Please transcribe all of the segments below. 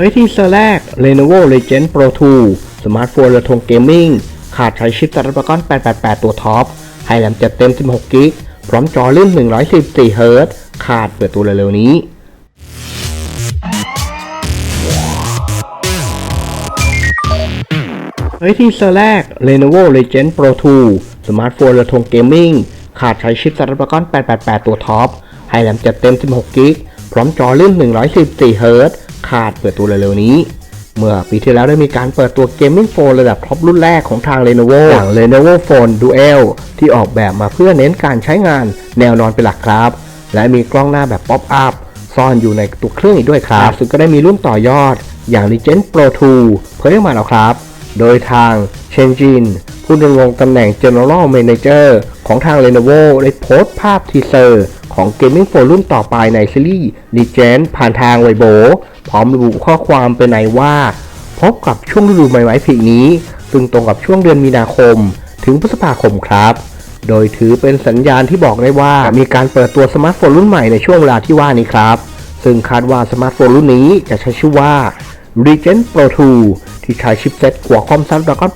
เฮ้ยที่เซอร์แรก Lenovo Legend Pro 2 สมาร์ทโฟนระทงเกมมิ่งขาดใช้ชิป Snapdragon 888 ตัวท็อป ให้แรมจัดเต็ม 16กิกพร้อมจอลื่น114เฮิรตซ์ขาดเปิดตัวเร็วๆนี้เฮ้ยที่เซอร์แรก Lenovo Legend Pro 2 สมาร์ทโฟนระทงเกมมิ่งขาดใช้ชิป Snapdragon 888 ตัวท็อป ให้แรมจัดเต็ม 16กิกพร้อมจอลื่น114เฮิรตซ์ ขาดเปิดตัวเร็วๆนี้ เมื่อปีที่แล้วได้มีการเปิดตัวเกมมิ่งโฟนระดับท็อปรุ่นแรกของทาง Lenovo อย่าง Lenovo Phone Duel ที่ออกแบบมาเพื่อเน้นการใช้งานแนวนอนเป็นหลักครับ และมีกล้องหน้าแบบป๊อปอัพซ่อนอยู่ในตัวเครื่องอีกด้วยครับซึ่งก็ได้มีรุ่นต่อยอด อย่าง Legend Pro 2 เผยออกมาแล้วครับ โดยทางเชนจินผู้ดำรงตำแหน่ง General Manager ของทาง Lenovo ได้โพสต์ภาพทีเซอร์ ของเกมมิ่งโฟนรุ่นต่อไปในซีรีส์ Legend ผ่านทางไวโบ พร้อมระบุข้อความเป็นในว่า พบกับช่วงฤดูใบไม้ผลินี้ ซึ่งตรงกับช่วงเดือนมีนาคม ถึงพฤษภาคมครับ โดยถือเป็นสัญญาณที่บอกได้ว่ามีการเปิดตัวสมาร์ทโฟนรุ่นใหม่ในช่วงเวลาที่ว่านี้ครับ ซึ่งคาดว่าสมาร์ทโฟนรุ่นนี้จะใช้ชื่อว่า Regent Pro 2 ที่ใช้ชิปเซ็ตหัวคอม Snapdragon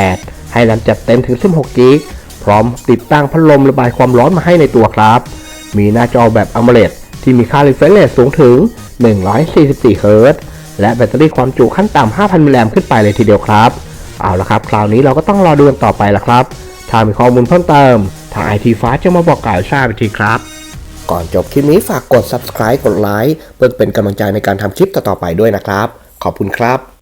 888 ให้แรมจัดเต็มถึง 16กิกพร้อมติดตั้งพัดลมระบายความร้อนมาให้ในตัวครับ มีหน้าจอแบบ AMOLED ที่มีค่า refresh rate สูงถึง 144เฮิรตซ์และแบตเตอรี่ความจุขั้นต่ำ 5,000 มิลลิแอมขึ้นไปเลยทีเดียวครับ เอาละครับ คราวนี้เราก็ต้องรอดูกันต่อไปละครับ ถ้ามีข้อมูลเพิ่มเติม ทาง IT ฟ้าจะมาบอกกล่าวทราบอีกทีครับ ก่อนจบคลิปนี้ฝากกด subscribe กดไลค์เพื่อเป็นกำลังใจในการทำคลิปต่อๆไปด้วยนะครับ ขอบคุณครับ